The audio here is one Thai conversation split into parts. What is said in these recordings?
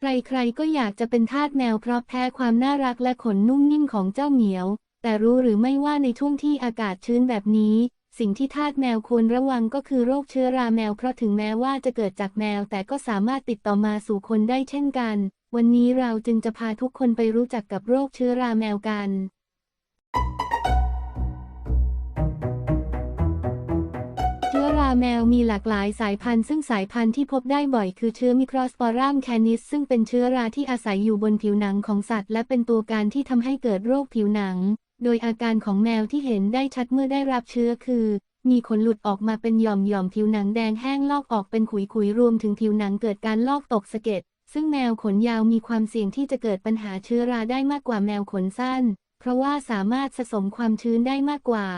ใครๆก็อยากจะเป็นทาสแมวเพราะแพ้ความน่ารักและขนนุ่มนิ่มของเจ้าเหมียว แต่รู้หรือไม่ว่าในช่วงที่อากาศชื้นแบบนี้ สิ่งที่ทาสแมวควรระวังก็คือโรคเชื้อราแมวเพราะถึงแม้ว่าจะเกิดจากแมว แต่ก็สามารถติดต่อมาสู่คนได้เช่นกัน วันนี้เราจึงจะพาทุกคนไปรู้จักกับโรคเชื้อราแมวกันาแมวมีหลากหลายสายพันธุ์ซึ่งสายพันธุ์ที่พบได้บ่อยคือเชื้อมิโครสปอรัมแคนิสซึ่งเป็นเชื้อราที่อาศัยอยู่บนผิวหนังของสัตว์ และเป็นตัวการที่ทำให้เกิดโรคผิวหนัง โดยอาการของแมวที่เห็นได้ชัดเมื่อได้รับเชื้อคือ มีขนหลุดออกมาเป็นหย่อมหย่อมผิวหนังแดงแห้งลอกออกเป็นขุยขุยรวมถึงผิวหนังเกิดการลอกตกสะเก็ดซึ่งแมวขนยาวมีความเสี่ยงที่จะเกิดปัญหาเชื้อราได้มากกว่าแมวขนสั้น เพราะว่าสามารถสะสมความชื้นได้มากกว่า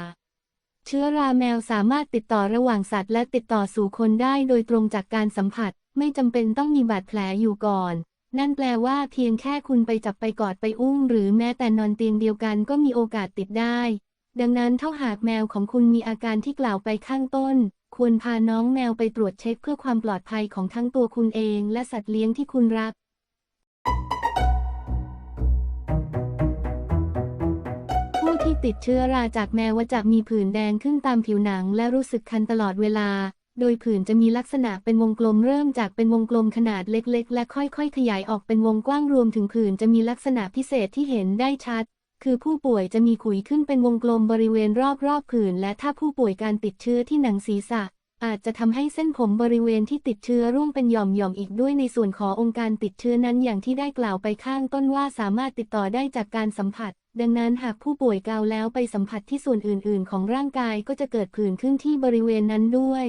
เชื้อราแมวสามารถติดต่อระหว่างสัตว์และติดต่อสู่คนได้โดยตรงจากการสัมผัส ไม่จำเป็นต้องมีบาดแผลอยู่ก่อน นั่นแปลว่าเพียงแค่คุณไปจับไปกอดไปอุ้ม หรือแม้แต่นอนเตียงเดียวกันก็มีโอกาสติดได้ ดังนั้นถ้าหากแมวของคุณมีอาการที่กล่าวไปข้างต้น ควรพาน้องแมวไปตรวจเช็คเพื่อความปลอดภัยของทั้งตัวคุณเอง และสัตว์เลี้ยงที่คุณรัก ที่ติดเชื้อราจากแมวว่าจะมีผื่นแดงขึ้นตามผิวหนังและรู้สึกคันตลอดเวลา โดยผื่นจะมีลักษณะเป็นวงกลมเริ่มจากเป็นวงกลมขนาดเล็กๆ และค่อยๆ ขยายออกเป็นวงกว้างรวมถึงผื่นจะมีลักษณะพิเศษที่เห็นได้ชัด คือผู้ป่วยจะมีขุยขึ้นเป็นวงกลมบริเวณรอบๆผื่นและถ้าผู้ป่วยการติดเชื้อที่หนังศีรษะอาจจะทำให้เส้นผมบริเวณที่ติดเชื้อร่วงเป็นหย่อมๆอีกด้วยในส่วนขององค์การติดเชื้อนั้นอย่างที่ได้กล่าวไปข้างต้นว่าสามารถติดต่อได้จากการสัมผัส ดังนั้นหากผู้ป่วยเกาแล้วไปสัมผัสที่ส่วนอื่น ๆ ของร่างกายก็จะเกิดผื่นขึ้นที่บริเวณนั้นด้วย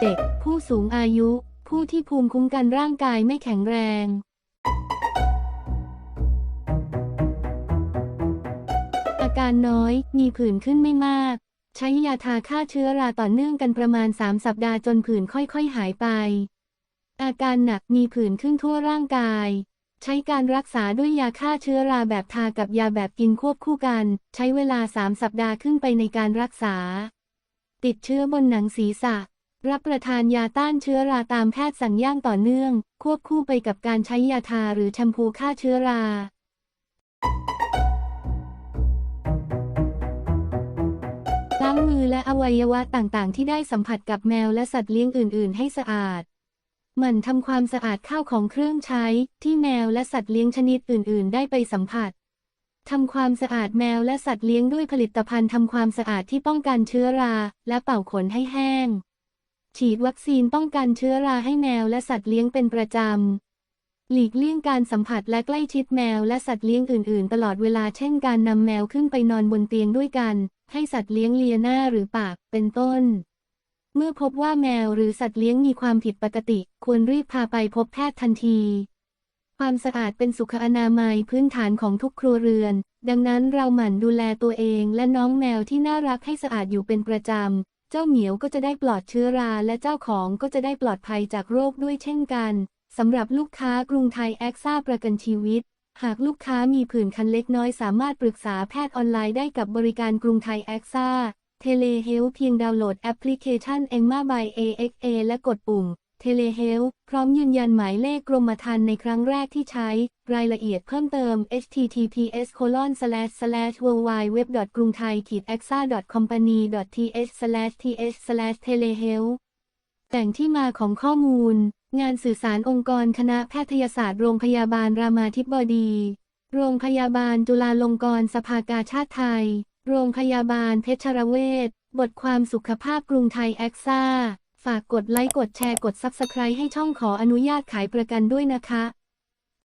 เด็ก ผู้สูงอายุ ผู้ที่ภูมิคุ้มกันร่างกายไม่แข็งแรง อาการน้อย มีผื่นขึ้นไม่มาก ใช้ยาทาฆ่าเชื้อราต่อเนื่องกันประมาณ 3 สัปดาห์จนผื่นค่อย ๆ หายไป อาการหนักมีผื่นขึ้นทั่วร่างกาย ใช้การรักษาด้วยยาฆ่าเชื้อราแบบทากับยาแบบกินควบคู่กัน ใช้เวลา 3 สัปดาห์ขึ้นไปในการรักษา ติดเชื้อบนหนังศีรษะ รับประทานยาต้านเชื้อราตามแพทย์สั่งย่างต่อเนื่อง ควบคู่ไปกับการใช้ยาทาหรือแชมพูฆ่าเชื้อราล้างมือและอวัยวะต่างๆ ที่ได้สัมผัสกับแมวและสัตว์เลี้ยงอื่น ๆ ให้สะอาด หมั่นทำความสะอาดข้าวของเครื่องใช้ที่แมวและสัตว์เลี้ยงชนิดอื่น ๆ ได้ไปสัมผัสทำความสะอาดแมวและสัตว์เลี้ยงด้วยผลิตภัณฑ์ทำความสะอาดที่ป้องกันเชื้อรา และเป่าขนให้แห้ง ฉีดวัคซีนป้องกันเชื้อราให้แมวและสัตว์เลี้ยงเป็นประจำ หลีกเลี่ยงการสัมผัสและใกล้ชิดแมวและสัตว์เลี้ยงอื่น ๆ ตลอดเวลาเช่นการนำแมวขึ้นไปนอนบนเตียงด้วยกัน ให้สัตว์เลี้ยงเลียหน้าหรือปากเป็นต้น เมื่อพบว่าแมวหรือสัตว์เลี้ยงมีความผิดปกติ ควรรีบพาไปพบแพทย์ทันที ความสะอาดเป็นสุขอนามัยพื้นฐานของทุกครัวเรือน ดังนั้นเราหมั่นดูแลตัวเองและน้องแมวที่น่ารักให้สะอาดอยู่เป็นประจำ เจ้าเหมียวก็จะได้ปลอดเชื้อรา และเจ้าของก็จะได้ปลอดภัยจากโรคด้วยเช่นกันสำหรับลูกค้ากรุงไทยแอคซ่าประกันชีวิต หากลูกค้ามีผื่นคันเล็กน้อยสามารถปรึกษาแพทย์ออนไลน์ได้กับบริการกรุงไทยแอคซ่า เทเลเฮลเพียงดาวน์โหลดแอปพลิเคชัน Emma by AXA และกดปุ่มเทเลเฮลพร้อมยืนยันหมายเลขกรมธรรม์ในครั้งแรกที่ใช้ รายละเอียดเพิ่มเติม https colon slash slash w w w กรุงไทย axa company th slash th slash telehealth แต่งที่มาของข้อมูล งานสื่อสารองค์กรคณะแพทยศาสตร์โรงพยาบาลรามาธิบดี โรงพยาบาลจุฬาลงกรณ์สภากาชาติไทย โรงพยาบาลเพชรเวชบทความสุขภาพกรุงไทยแอคซ่า ฝากกดไลค์กดแชร์กด Subscribe ให้ช่องขออนุญาตขายประกันด้วยนะคะ